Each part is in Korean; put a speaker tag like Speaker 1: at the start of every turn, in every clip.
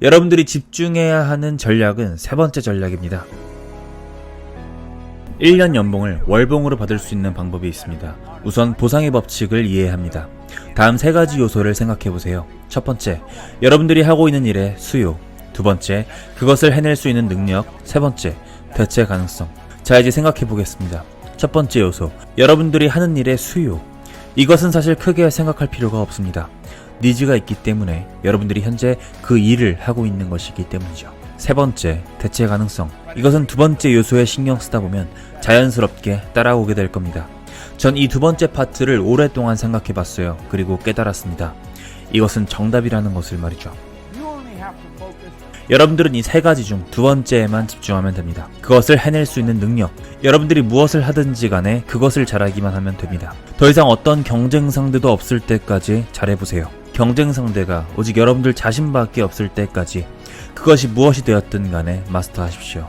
Speaker 1: 여러분들이 집중해야 하는 전략은 세 번째 전략입니다. 1년 연봉을 월봉으로 받을 수 있는 방법이 있습니다. 우선 보상의 법칙을 이해합니다. 다음 세 가지 요소를 생각해 보세요. 첫 번째, 여러분들이 하고 있는 일의 수요. 두 번째, 그것을 해낼 수 있는 능력. 세 번째, 대체 가능성. 자, 이제 생각해 보겠습니다. 첫 번째 요소, 여러분들이 하는 일의 수요. 이것은 사실 크게 생각할 필요가 없습니다. 니즈가 있기 때문에 여러분들이 현재 그 일을 하고 있는 것이기 때문이죠. 세 번째, 대체 가능성. 이것은 두 번째 요소에 신경 쓰다 보면 자연스럽게 따라오게 될 겁니다. 전 이 두 번째 파트를 오랫동안 생각해 봤어요. 그리고 깨달았습니다. 이것은 정답이라는 것을 말이죠. 여러분들은 이 세 가지 중 두 번째에만 집중하면 됩니다. 그것을 해낼 수 있는 능력. 여러분들이 무엇을 하든지 간에 그것을 잘하기만 하면 됩니다. 더 이상 어떤 경쟁 상대도 없을 때까지 잘해보세요. 경쟁 상대가 오직 여러분들 자신밖에 없을 때까지 그것이 무엇이 되었든 간에 마스터하십시오.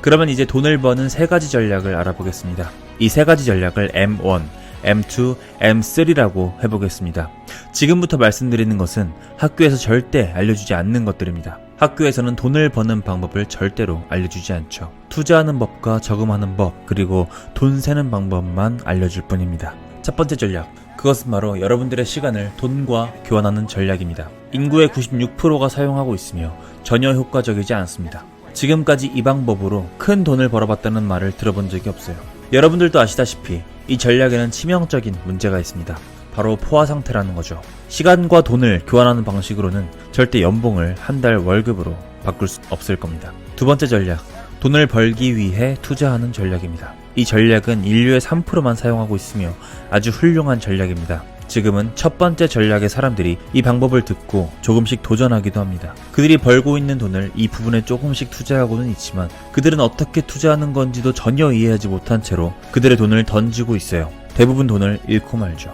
Speaker 1: 그러면 이제 돈을 버는 세 가지 전략을 알아보겠습니다. 이 세 가지 전략을 M1, M2, M3라고 해보겠습니다. 지금부터 말씀드리는 것은 학교에서 절대 알려주지 않는 것들입니다. 학교에서는 돈을 버는 방법을 절대로 알려주지 않죠. 투자하는 법과 저금하는 법, 그리고 돈 세는 방법만 알려줄 뿐입니다. 첫 번째 전략. 그것은 바로 여러분들의 시간을 돈과 교환하는 전략입니다. 인구의 96%가 사용하고 있으며 전혀 효과적이지 않습니다. 지금까지 이 방법으로 큰 돈을 벌어봤다는 말을 들어본 적이 없어요. 여러분들도 아시다시피 이 전략에는 치명적인 문제가 있습니다. 바로 포화 상태라는 거죠. 시간과 돈을 교환하는 방식으로는 절대 연봉을 한 달 월급으로 바꿀 수 없을 겁니다. 두 번째 전략. 돈을 벌기 위해 투자하는 전략입니다. 이 전략은 인류의 3%만 사용하고 있으며 아주 훌륭한 전략입니다. 지금은 첫 번째 전략의 사람들이 이 방법을 듣고 조금씩 도전하기도 합니다. 그들이 벌고 있는 돈을 이 부분에 조금씩 투자하고는 있지만 그들은 어떻게 투자하는 건지도 전혀 이해하지 못한 채로 그들의 돈을 던지고 있어요. 대부분 돈을 잃고 말죠.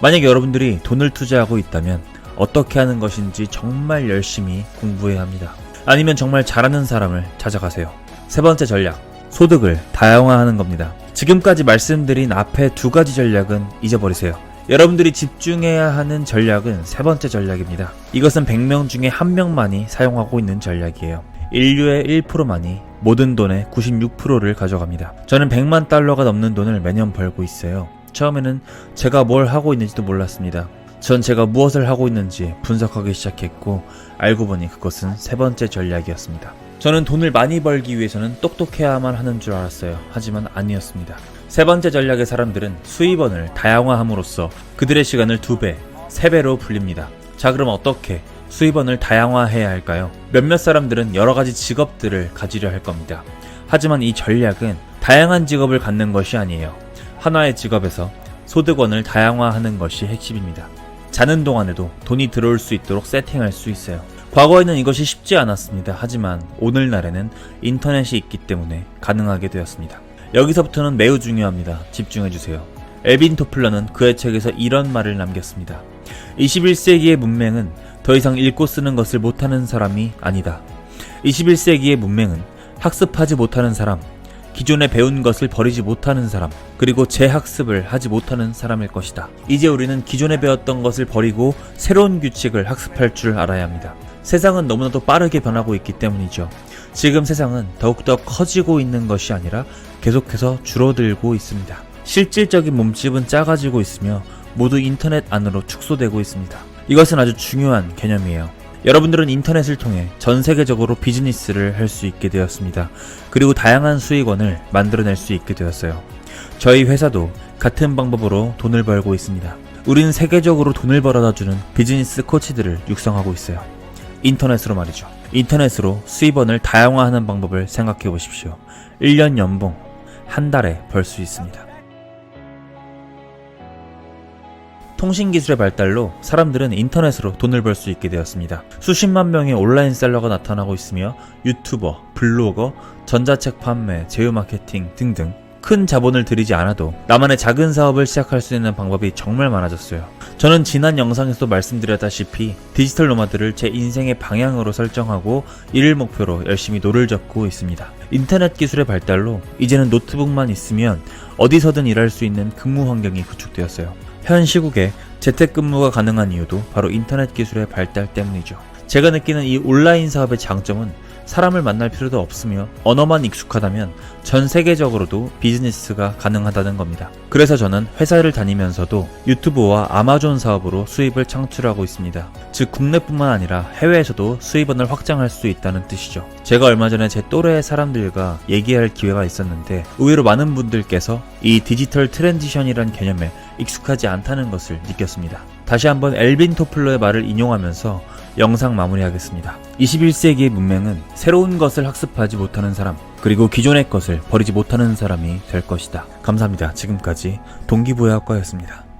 Speaker 1: 만약 여러분들이 돈을 투자하고 있다면 어떻게 하는 것인지 정말 열심히 공부해야 합니다. 아니면 정말 잘하는 사람을 찾아가세요. 세 번째 전략. 소득을 다양화하는 겁니다. 지금까지 말씀드린 앞에 두 가지 전략은 잊어버리세요. 여러분들이 집중해야 하는 전략은 세 번째 전략입니다. 이것은 100명 중에 한 명만이 사용하고 있는 전략이에요. 인류의 1%만이 모든 돈의 96%를 가져갑니다. 저는 100만 달러가 넘는 돈을 매년 벌고 있어요. 처음에는 제가 뭘 하고 있는지도 몰랐습니다. 전 제가 무엇을 하고 있는지 분석하기 시작했고 알고 보니 그것은 세 번째 전략이었습니다. 저는 돈을 많이 벌기 위해서는 똑똑해야만 하는 줄 알았어요. 하지만 아니었습니다. 세 번째 전략의 사람들은 수입원을 다양화함으로써 그들의 시간을 두 배, 세 배로 불립니다. 자, 그럼 어떻게 수입원을 다양화해야 할까요? 몇몇 사람들은 여러 가지 직업들을 가지려 할 겁니다. 하지만 이 전략은 다양한 직업을 갖는 것이 아니에요. 하나의 직업에서 소득원을 다양화하는 것이 핵심입니다. 자는 동안에도 돈이 들어올 수 있도록 세팅할 수 있어요. 과거에는 이것이 쉽지 않았습니다. 하지만 오늘날에는 인터넷이 있기 때문에 가능하게 되었습니다. 여기서부터는 매우 중요합니다. 집중해주세요. 엘빈 토플러는 그의 책에서 이런 말을 남겼습니다. 21세기의 문맹은 더 이상 읽고 쓰는 것을 못하는 사람이 아니다. 21세기의 문맹은 학습하지 못하는 사람, 기존에 배운 것을 버리지 못하는 사람, 그리고 재학습을 하지 못하는 사람일 것이다. 이제 우리는 기존에 배웠던 것을 버리고 새로운 규칙을 학습할 줄 알아야 합니다. 세상은 너무나도 빠르게 변하고 있기 때문이죠. 지금 세상은 더욱더 커지고 있는 것이 아니라 계속해서 줄어들고 있습니다. 실질적인 몸집은 작아지고 있으며 모두 인터넷 안으로 축소되고 있습니다. 이것은 아주 중요한 개념이에요. 여러분들은 인터넷을 통해 전 세계적으로 비즈니스를 할 수 있게 되었습니다. 그리고 다양한 수익원을 만들어낼 수 있게 되었어요. 저희 회사도 같은 방법으로 돈을 벌고 있습니다. 우리는 세계적으로 돈을 벌어다 주는 비즈니스 코치들을 육성하고 있어요. 인터넷으로 말이죠. 인터넷으로 수입원을 다양화하는 방법을 생각해 보십시오. 1년 연봉 한 달에 벌 수 있습니다. 통신 기술의 발달로 사람들은 인터넷으로 돈을 벌 수 있게 되었습니다. 수십만 명의 온라인 셀러가 나타나고 있으며 유튜버, 블로거, 전자책 판매, 제휴 마케팅 등등 큰 자본을 들이지 않아도 나만의 작은 사업을 시작할 수 있는 방법이 정말 많아졌어요. 저는 지난 영상에서도 말씀드렸다시피 디지털 노마드를 제 인생의 방향으로 설정하고 이를 목표로 열심히 노를 젓고 있습니다. 인터넷 기술의 발달로 이제는 노트북만 있으면 어디서든 일할 수 있는 근무 환경이 구축되었어요. 현 시국에 재택근무가 가능한 이유도 바로 인터넷 기술의 발달 때문이죠. 제가 느끼는 이 온라인 사업의 장점은 사람을 만날 필요도 없으며 언어만 익숙하다면 전 세계적으로도 비즈니스가 가능하다는 겁니다. 그래서 저는 회사를 다니면서도 유튜브와 아마존 사업으로 수입을 창출하고 있습니다. 즉 국내뿐만 아니라 해외에서도 수입원을 확장할 수 있다는 뜻이죠. 제가 얼마 전에 제 또래의 사람들과 얘기할 기회가 있었는데 의외로 많은 분들께서 이 디지털 트랜지션이란 개념에 익숙하지 않다는 것을 느꼈습니다. 다시 한번 엘빈 토플러의 말을 인용하면서 영상 마무리하겠습니다. 21세기의 문명은 새로운 것을 학습하지 못하는 사람, 그리고 기존의 것을 버리지 못하는 사람이 될 것이다. 감사합니다. 지금까지 동기부여학과였습니다.